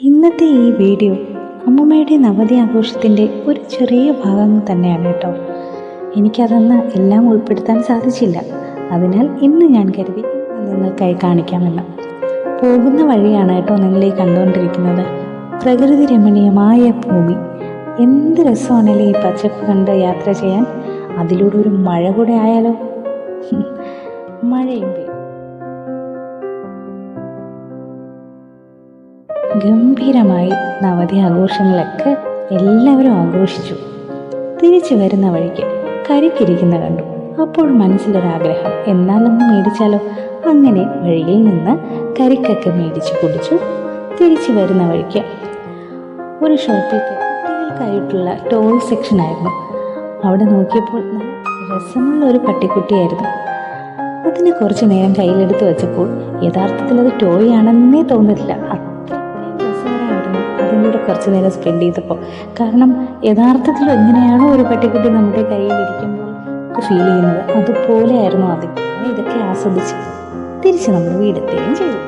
ഇന്നത്തെ ഈ വീഡിയോ അമ്മമ്മയുടെ നവതി ആഘോഷത്തിന്റെ ഒരു ചെറിയ ഭാഗം തന്നെയാണ് കേട്ടോ. എനിക്കതൊന്ന് എല്ലാം ഉൾപ്പെടുത്താൻ സാധിച്ചില്ല. അതിനാൽ ഇന്ന് ഞാൻ കരുതി നിങ്ങൾക്കായി കാണിക്കാമെന്ന്. പോകുന്ന വഴിയാണ് കേട്ടോ നിങ്ങളീ കണ്ടുകൊണ്ടിരിക്കുന്നത്. പ്രകൃതി രമണീയമായ ഭൂമി. എന്ത് രസമാണല്ലേ ഈ പച്ചപ്പ് കണ്ട് യാത്ര ചെയ്യാൻ? അതിലൂടെ ഒരു മഴ കൂടെ ആയാലോ? മഴയും പെയ്യും. ഗംഭീരമായി നവതി ആഘോഷങ്ങളൊക്കെ എല്ലാവരും ആഘോഷിച്ചു. തിരിച്ചു വരുന്ന വഴിക്ക് കരിക്കിരിക്കുന്ന കണ്ടു. അപ്പോൾ മനസ്സിലൊരാഗ്രഹം എന്നാലൊന്ന് മേടിച്ചാലോ? അങ്ങനെ വഴിയിൽ നിന്ന് കരിക്കൊക്കെ മേടിച്ചു കുടിച്ചു. തിരിച്ചു വരുന്ന വഴിക്ക് ഒരു ഷോപ്പിൽ കുട്ടികൾക്കായിട്ടുള്ള ടോയ് സെക്ഷൻ ആയിരുന്നു. അവിടെ നോക്കിയപ്പോൾ രസമുള്ള ഒരു പട്ടിക്കുട്ടിയായിരുന്നു. അതിനെ കുറച്ച് നേരം കയ്യിലെടുത്ത് വെച്ചപ്പോൾ യഥാർത്ഥത്തിൽ അത് ടോയ് ആണെന്നേ തോന്നില്ല കുറച്ച് നേരം സ്പെൻഡ് ചെയ്തപ്പോൾ. കാരണം യഥാർത്ഥത്തിൽ എങ്ങനെയാണോ ഒരു പട്ടിക്കുട്ടി നമ്മുടെ കയ്യിലിരിക്കുമ്പോൾ ഫീൽ ചെയ്യുന്നത് അതുപോലെയായിരുന്നു അത് അങ്ങനെ ഇതൊക്കെ ആസ്വദിച്ച് തിരിച്ച് നമ്മൾ വീടെത്തുകയും ചെയ്തു.